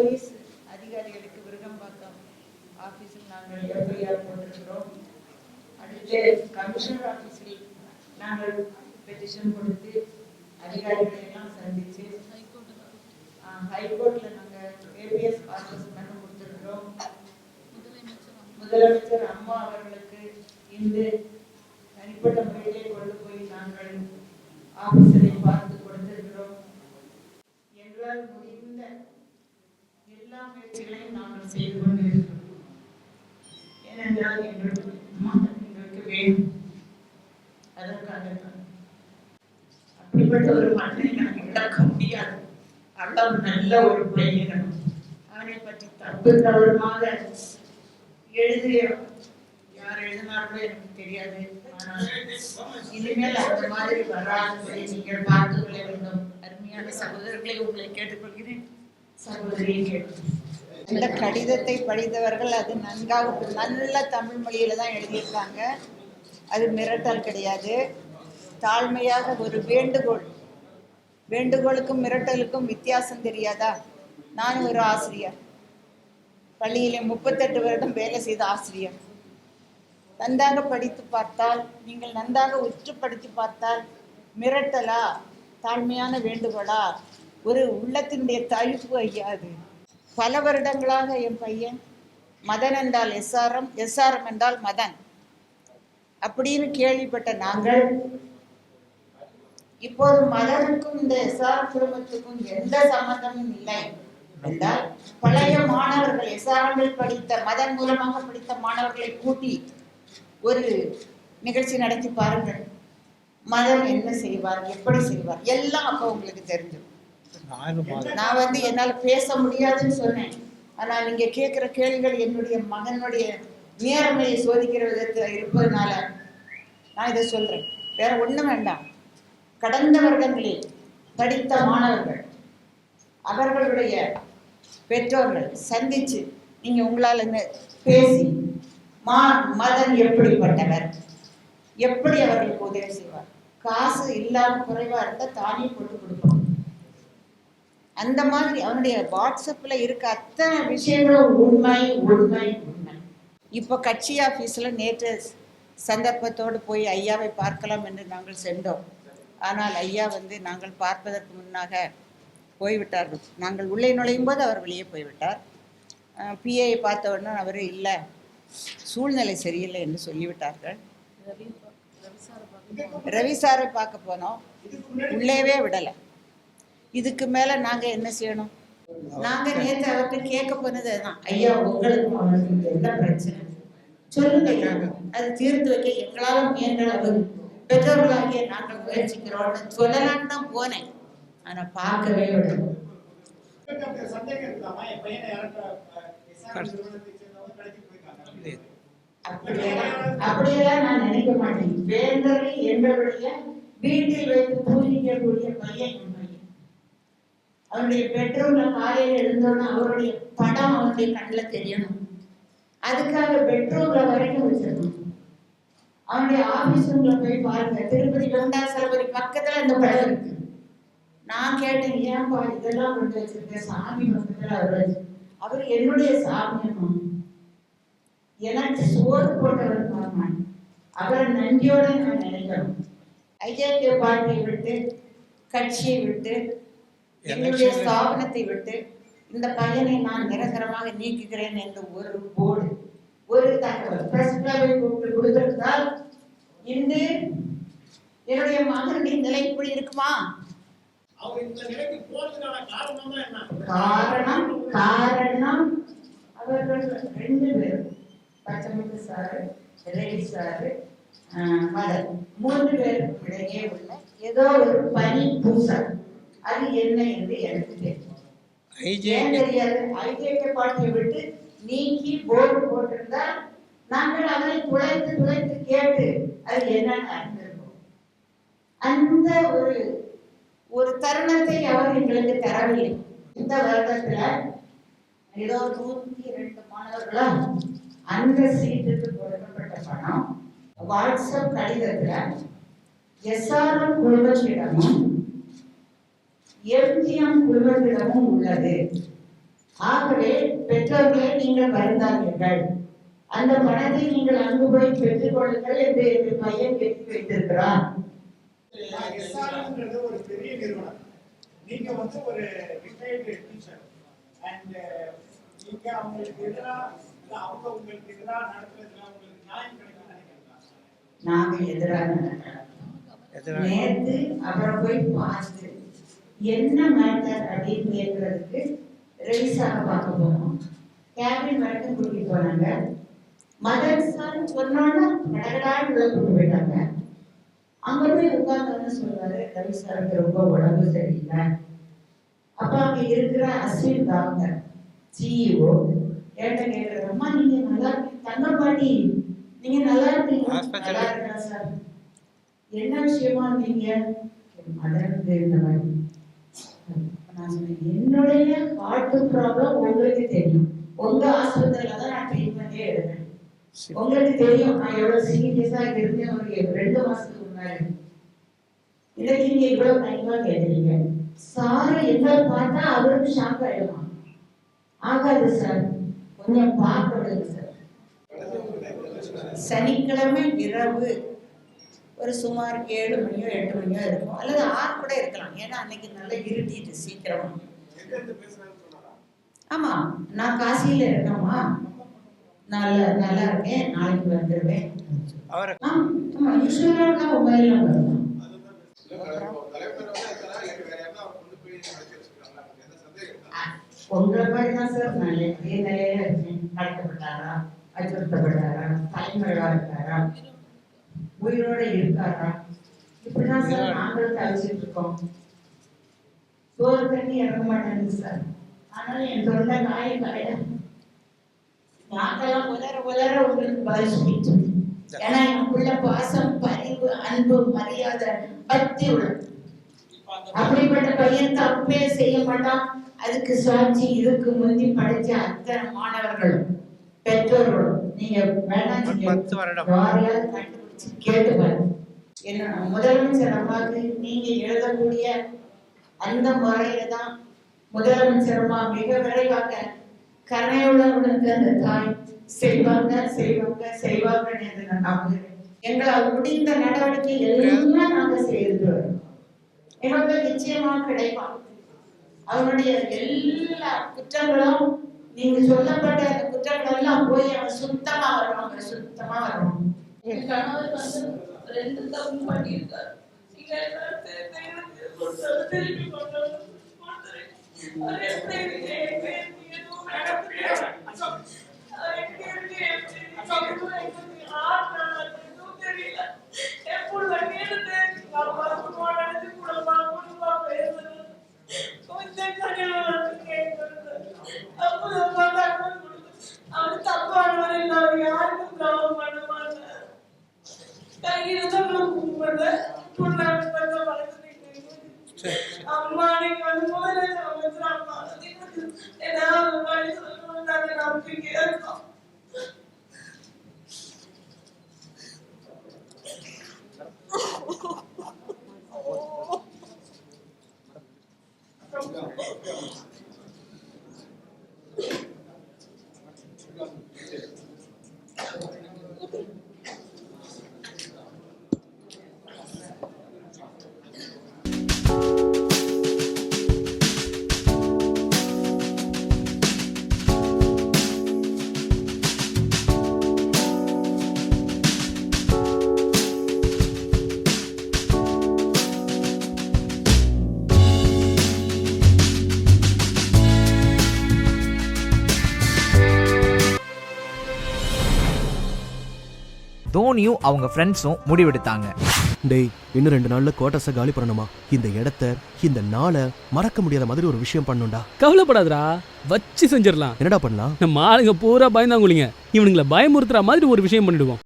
Police அதிகாரிகளுக்கு விருகம்பாக்கம் ஆஃபீஸில் நாங்கள் எஃப்ஐஆர் போட்டிருக்கிறோம். அடுத்து கமிஷனர் ஆஃபீஸில் நாங்கள் பெட்டிஷன் கொடுத்து அதிகாரிகளை எல்லாம் சந்தித்து ஹைகோர்ட்டில் நாங்கள் ஏபிஎஸ் கார்பஸ் மனு கொடுத்துருக்கிறோம். முதலமைச்சர் அம்மா அவர்களுக்கு இன்று தனிப்பட்ட முறையிலே கொண்டு போய் நாங்கள் ஆபீசரை பார்த்து கொடுத்திருக்கிறோம். எங்களால் முடிந்த எல்லா முயற்சிகளையும் நாங்கள் செய்து கொண்டிருக்கிறோம். ஏனென்றால் எங்களுக்கு மாற்றம் எங்களுக்கு வேண்டும் அதற்காக அப்படிப்பட்ட ஒரு மண்ணை நாங்கள் இழக்க முடியாது. அவ்வளவு நல்ல ஒரு பையனும் அவனை பற்றி தப்பு தவறுமாக எழுதிய யார் எழுதினார்களோ எனக்கு தெரியாது. இனிமேல் அந்த மாதிரி வராது நீங்கள் பார்த்துக்கொள்ள வேண்டும். அருமையான சகோதரர்களை உங்களை கேட்டுக்கொள்கிறேன். இந்த கடிதத்தை படித்தவர்கள் அது நன்காக நல்ல தமிழ் மொழியில தான் எழுதியிருக்காங்க. அது மிரட்டல் கிடையாது. தாழ்மையாக ஒரு வேண்டுகோள் வேண்டுகோளுக்கும் மிரட்டலுக்கும் வித்தியாசம் தெரியாதா? நான் ஒரு ஆசிரியர். பள்ளியிலே முப்பத்தெட்டு வருடம் வேலை செய்த ஆசிரியர். நன்றாக படித்து பார்த்தால் நீங்கள் நன்றாக உற்று படித்து பார்த்தால் மிரட்டலா? தாழ்மையான வேண்டுகோளா? ஒரு உள்ளத்தினுடைய தழுப்பு ஐயா அது. பல வருடங்களாக என் பையன் மதன் என்றால் எஸ்ஆர்எம் எஸ்ஆர்எம் என்றால் மதன். அப்படின்னு கேள்விப்பட்ட நாங்கள் இப்போது மதனுக்கும் இந்த எஸ்ஆர்எம் குடும்பத்துக்கும் எந்த சம்பந்தமும் இல்லை என்றால் பழைய மாணவர்கள் எஸ்ஆர்எம்மில் படித்த மதன் மூலமாக படித்த மாணவர்களை கூட்டி ஒரு நிகழ்ச்சி நடத்தி பாருங்கள். மதன் என்ன செய்வார் எப்படி செய்வார் எல்லாம் அப்போ உங்களுக்கு தெரிஞ்சிடும். நான் வந்து என்னால் பேச முடியாதுன்னு சொன்னேன். ஆனால் நீங்க கேட்குற கேள்விகள் என்னுடைய மகனுடைய நேர்மையை சோதிக்கிற விதத்தில் இருப்பதனால நான் இதை சொல்றேன். வேற ஒண்ணும் வேண்டாம். கடந்த வருடங்களில் படித்த மாணவர்கள் அவர்களுடைய பெற்றோர்கள் சந்திச்சு நீங்க உங்களால் பேசி மா மதன் எப்படிப்பட்டவர்? எப்படி அவர்களுக்கு உதவி செய்வார்? காசு இல்லாம குறைவா இருந்தா தானே கொண்டு கொடுப்பார் அந்த மாதிரி அவனுடைய வாட்ஸ்அப்ல இருக்க அத்தனை விஷயங்களும் உண்மை உண்மை உண்மை. இப்போ கட்சி ஆஃபீஸில் நேற்று சந்தர்ப்பத்தோடு போய் ஐயாவை பார்க்கலாம் என்று நாங்கள் சென்றோம். ஆனால் ஐயா வந்து நாங்கள் பார்ப்பதற்கு முன்னாக போய்விட்டார்கள். நாங்கள் உள்ளே நுழையும் போது அவர் வெளியே போய்விட்டார். பிஏயை பார்த்த உடனே அவர் இல்லை சூழ்நிலை சரியில்லை என்று சொல்லிவிட்டார்கள். ரவி சாரை பார்க்க போனோம். உள்ளேவே விடலை. இதுக்கு மேல நாங்க என்ன செய்யணும்? நாங்க நேத்து அவர்கிட்ட கேட்க போனது அதுதான். ஐயா உங்களுக்கும் அவனுக்கும் என்ன பிரச்சனை? சொல்லுங்க அது தீர்த்து வைக்க எங்களால முயன்ற அளவு பெற்றோர்களாகிய நாங்கள் முயற்சிக்கிறோம்னு சொல்லலாம்னு தான் போனேன். ஆனா பார்க்கவே போயிருக்காங்க அப்படியெல்லாம் நான் நினைக்க மாட்டேன். வேந்தரை எங்களுடைய வீட்டில் வைத்து பூஜிக்கக்கூடிய பையன் அவருடைய பெட்ரூம்ல காலையில எழுந்தோன்னா அவருடைய படம் அவருடைய கண்ணில் தெரியணும். அதுக்காக பெட்ரூம்ல வரைக்கும் வச்சிருக்கணும். அவனுடைய ஆபீஸ் ரூம்ல போய் பாருங்க. திருப்பதி வெங்கடாசலபதி பக்கத்துல இந்த படம் இருக்கு. நான் கேட்டேன் ஏன்பா இதெல்லாம் கொண்டு வச்சிருக்கேன் சாமி பக்கத்துல அவர் அவர் என்னுடைய சாமி எனக்கு சோறு போட்டவர் பார்ப்பான் அவரை நன்றியோட நான் நினைக்கிறோம் ஐயா பார்ட்டியை விட்டு கட்சியை விட்டு என்னுடைய ஸ்தாபனத்தை விட்டு இந்த பையனை நான் நிரந்தரமாக நீக்குகிறேன் என்று ஒரு போர்டு. ஒரு தகவல் பிரஸ் கொடுத்திருந்தால் இன்று என்னுடைய மகனுடைய நிலை இப்படி இருக்குமா? அவர் இந்த நிலைக்கு போறதுக்கான காரணம் காரணம் காரணம் அவர்கள் ரெண்டு பேரும் பச்சைமுத்து சாரு ரெடி சாரு ஆஹ், மதன் மூன்று பேருக்கும் இடையே உள்ள ஏதோ ஒரு பனி பூசல். அது என்ன என்று எனக்கு தெரியும். ஏன் தெரியாது ஐஜேகே பார்ட்டியை விட்டு நீக்கி போர்டு போட்டிருந்தா நாங்கள் அவனை துளைத்து துளைத்து கேட்டு அது என்னன்னு அறிந்திருக்கோம் அந்த ஒரு ஒரு தருணத்தை அவர் எங்களுக்கு தரவில்லை. இந்த வருடத்துல ஏதோ நூத்தி ரெண்டு மாணவர்களும் அந்த சீட்டுக்கு கொடுக்கப்பட்ட பணம் வாட்ஸ்அப் கடிதத்துல எஸ்ஆர்எம் குழுமத்திடமும் எம்ஜிஎம் குழுமத்திடமும் உள்ளது. ஆகவே பெற்றோர்களை நீங்கள் வருந்தாதீர்கள். அந்த பணத்தை நீங்கள் அங்கு போய் பெற்றுக் கொள்ளுங்கள் என்று என் பையன் கெட்டி எஸ்ஆர்எம்ன்றது ஒரு பெரிய நிறுவனம். நீங்க வந்து ஒரு ரிட்டையர்டு டீச்சர் அண்ட் நீங்க அவங்களுக்கு எதிராக அவங்க உங்களுக்கு எதிராக நடத்துறதுல உங்களுக்கு நியாயம் கிடைக்கும்னு நினைக்கிறீங்களா? நாங்க எதிரான நேத்து அப்புறம் போய் பார்த்து என்ன மேட்டர் அப்படின்னு கேட்கறதுக்கு ரெவிசாக பார்க்க போனோம் கேபின் வரைக்கும் கூட்டிட்டு போனாங்க. மதர் சார் சொன்னோன்னா கடகடான்னு உள்ள கூட்டு போயிட்டாங்க. அங்க போய் உட்கார்ந்தோன்னு சொல்றாரு ரவி சாருக்கு ரொம்ப உடம்பு சரியில்லை. அப்ப அங்க இருக்கிற அஸ்வின் டாக்டர் சிஇஓ கேட்ட கேட்கறது அம்மா நீங்க நல்லா இருக்கீங்க. தங்க பாட்டி நீங்க நல்லா இருக்கீங்க. நல்லா இருக்கேன் சார். என்ன விஷயமா நீங்க? மதருக்கு இந்த மாதிரி நான் சொன்னேன் என்னுடைய ஹார்ட் ப்ராப்ளம் உங்களுக்கு தெரியும். உங்க ஆஸ்பத்திரியில தான் நான் ட்ரீட்மெண்டே எடுத்தேன். உங்களுக்கு தெரியும் நான் எவ்வளவு சீரியஸா இருந்தேன் ஒரு ரெண்டு மாசத்துக்கு முன்னாடி. இன்னைக்கு நீங்க இவ்வளவு கண்டிப்பா கேட்டீங்க சார் என்ன பார்த்தா அவருக்கு ஷாக் ஆயிடுமா ஆகாது சார். கொஞ்சம் பார்க்க விடுங்க சார் சனிக்கிழமை இரவு. ஒரு சுமார் ஏழு மணியோ எட்டு மணியோ இருக்கும். அல்லது ஆறு கூட இருக்கலாம். ஏன்னா அன்னைக்கு நல்லா இருட்டிட்டு சீக்கிரம். ஆமா. நான் காசியில இருக்கேம்மா. நல்ல நல்லா இருக்கேன். நாளைக்கு வந்துடுவேன் ஆமா. யூஸ்வலா தான் மொபைல்ல வரும். உங்களை மாதிரி தான் சார் நான் நிலையில இருக்கேன். கடத்தப்பட்டாரா அச்சுறுத்தப்பட்டாரா தலைமறைவா இருக்காரா? உயிரோட இருக்காரா? இப்படிதான் சார் நாங்களும் தவிச்சிட்டு இருக்கோம். சோறு தண்ணி இறங்க மாட்டேங்குது சார். ஆனாலும் என் தொண்டை காய காய நாக்கெல்லாம் உலர உலர உங்களுக்கு பதில் சொல்லிட்டு ஏன்னா எனக்குள்ள பாசம் பரிவு அன்பு மரியாதை பக்தி உள்ளது. அப்படிப்பட்ட பையன் தப்பே செய்ய மாட்டான். அதுக்கு சாட்சி இதுக்கு முந்தி படிச்ச அத்தனை மாணவர்களும் பெற்றோர்களும் நீங்க வேணாம் நீங்க பத்து வருடம். யாரையாவது என்ன முதலமைச்சர் அம்மாவுக்கு நீங்க எழுதக்கூடிய அந்த முறையில தான் முதலமைச்சர் அம்மா மிக விரைவாக கருணையுள்ளவர்களுக்கு அந்த தாய் செய்வாங்க செய்வாங்க செய்வாங்கன்னு என்று நான் நம்புகிறேன். எங்களால் முடிந்த நடவடிக்கை எல்லாம் நாங்க செய்து வரோம் எங்களுக்கு நிச்சயமா கிடைப்பான் அவனுடைய எல்லா குற்றங்களும் நீங்க சொல்லப்பட்ட அந்த குற்றங்கள் எல்லாம் போய் அவன் சுத்தமா வருவாங்க சுத்தமா வருவான். என் கணவர் வந்து ரெண்டு தப்பு பண்ணியிருக்காரு நீங்க எல்லாரும் சேர்ந்து எனக்கு கொடுத்தாரு, திருப்பி கொண்டு வந்து கொடுத்துரு. அது எப்படி இருக்கு? எப்படி இருக்கு? எதுவும் நடக்கலையா? அது எப்படி இருக்கு? எப்படி இருக்கு? எதுவும் எங்களுக்கு heart நல்லா இருக்கு. எதுவும் தெரியல. என் புள்ள கேட்டுட்டு, எங்க அம்மாவுக்கு phone அடிச்சு கொடுமா, கொடுமா பேசுறது. கொஞ்சம் கனிவா வந்து கேட்கறது. அப்பதான் பார்த்தா கொடுத்து. அவரு தப்பானவர் இல்லை அவர் யாருக்கும் துரோகம் பண்ண மாட்டார் கையில தான் நான் கும்பிடுறேன் பொண்ணாடி பண்ண வளர்த்துட்டு அம்மா நீங்க வந்து முதல்ல அமைச்சர் தோனியும் அவங்க ஃப்ரெண்ட்ஸும் முடிவெடுத்தாங்க. டேய் இன்னும் ரெண்டு நாள்ல கோட்டஸை காலி பண்ணணுமா? இந்த இடத்த இந்த நாளை மறக்க முடியாத மாதிரி ஒரு விஷயம் பண்ணுண்டா கவலைப்படாதடா. வச்சு செஞ்சிடலாம். என்னடா பண்ணலாம்? நம்ம ஆளுங்க பூரா பயந்தாங்குளிங்க இவனுங்களை பயமுறுத்துற மாதிரி ஒரு விஷயம் பண்ணிடுவோம்.